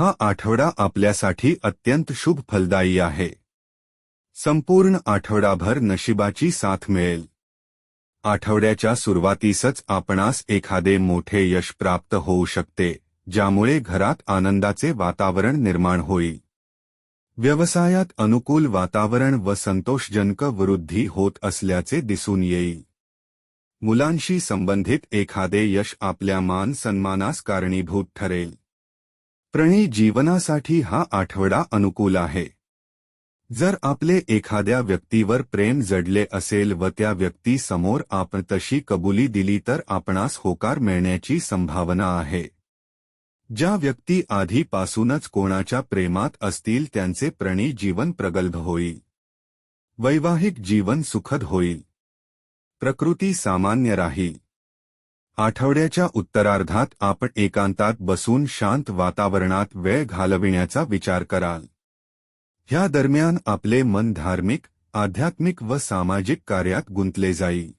हा आठवडा आपल्यासाठी अत्यंत शुभ फलदायी आहे. संपूर्ण आठवडाभर नशिबाची साथ मिळेल. आठवड्याच्या सुरुवातीसच आपणास एखादे मोठे यश प्राप्त होऊ शकते ज्यामुळे घरात आनंदाचे वातावरण निर्माण होईल. व्यवसायात अनुकूल वातावरण व संतोषजनक वृद्धी होत असल्याचे दिसून येईल. मुलांशी संबंधित एखादे यश आपल्या मान सन्मानास कारणीभूत ठरेल. प्रणी जीवनासाठी हा आठवडा अनुकूल आहे. जर आपले एखाद्या व्यक्तीवर प्रेम जडले असेल व त्या व्यक्ती समोर आपण तशी कबुली दिली तर आपणास होकार मिळण्याची संभावना आहे. ज्या व्यक्ती आधीपासूनच कोणाच्या प्रेमात असतील त्यांचे प्रणी जीवन प्रगल्भ होईल. वैवाहिक जीवन सुखद होईल. प्रकृती सामान्य राहील. आठवड्याच्या उत्तरार्धात आपण एकांतात बसून शांत वातावरणात वेळ घालविण्याचा विचार कराल. ह्या दरम्यान आपले मन धार्मिक आध्यात्मिक व सामाजिक कार्यात गुंतले जाईल.